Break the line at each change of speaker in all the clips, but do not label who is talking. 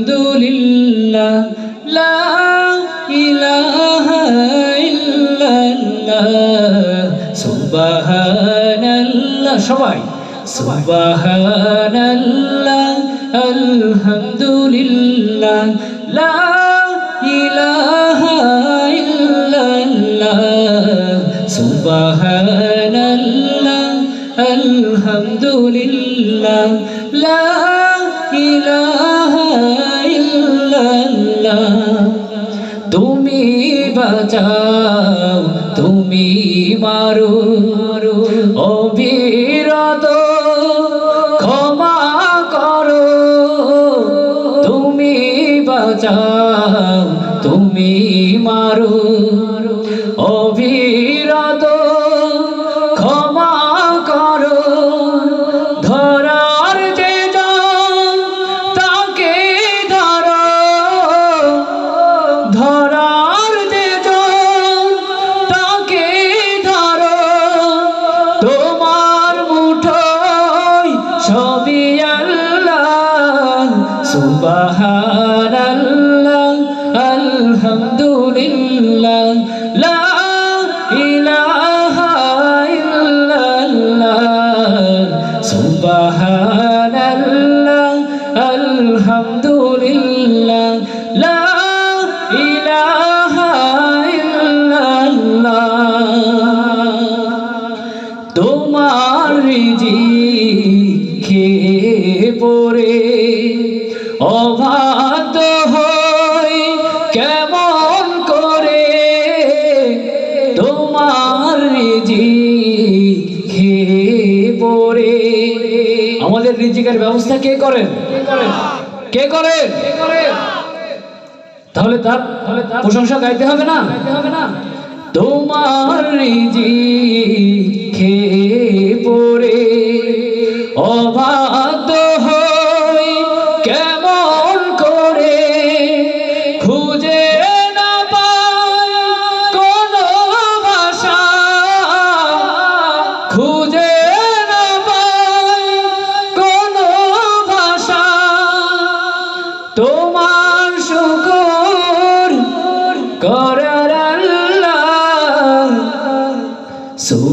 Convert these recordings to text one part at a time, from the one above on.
আলহামদুলিল্লাহ লা ইলাহা ইল্লাল্লাহ সুবহানাল্লাহ সবাই সুবহানাল্লাহ আলহামদুলিল্লাহ লা ইলাহা ইল্লাল্লাহ সুবহানাল্লাহ আলহামদুলিল্লাহ, লা ইলাহা ইল্লাল্লাহ। তুমি বাঁচাও, তুমি মারো, অবিরত ক্ষমা করো। তুমি বাঁচাও, তুমি মারো অবিরত সুবহানাল্লাহ আলহামদুলিল্লাহ লা ইলাহা ইল্লাল্লাহ। তোমার রিজি খেয়ে পড়ে অবাধ রিজিকের ব্যবস্থা কে করেন? কে করেন? তাহলে তার প্রশংসা গাইতে হবে না? তোমার রিজি খেয়ে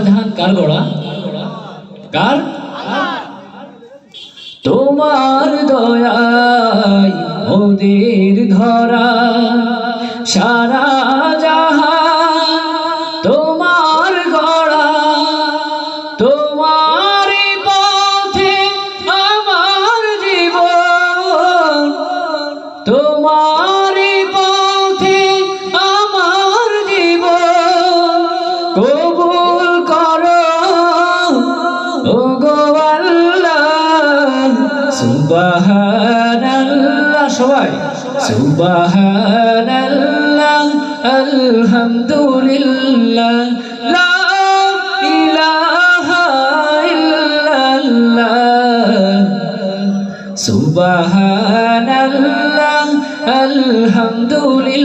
জাহান কার গড়া? কার? তোমার দয়াই ওদের ধরা। সারা জাহান তোমার গড়া তোমার পথে আমার তোমার আমার ও গো আল্লাহ সুবহানাল্লাহ সবাই সুবহানাল্লাহ আলহামদুলিল্লাহ লা ইলাহা ইল্লাল্লাহ সুবহানাল্লাহ আলহামদুলিল্লাহ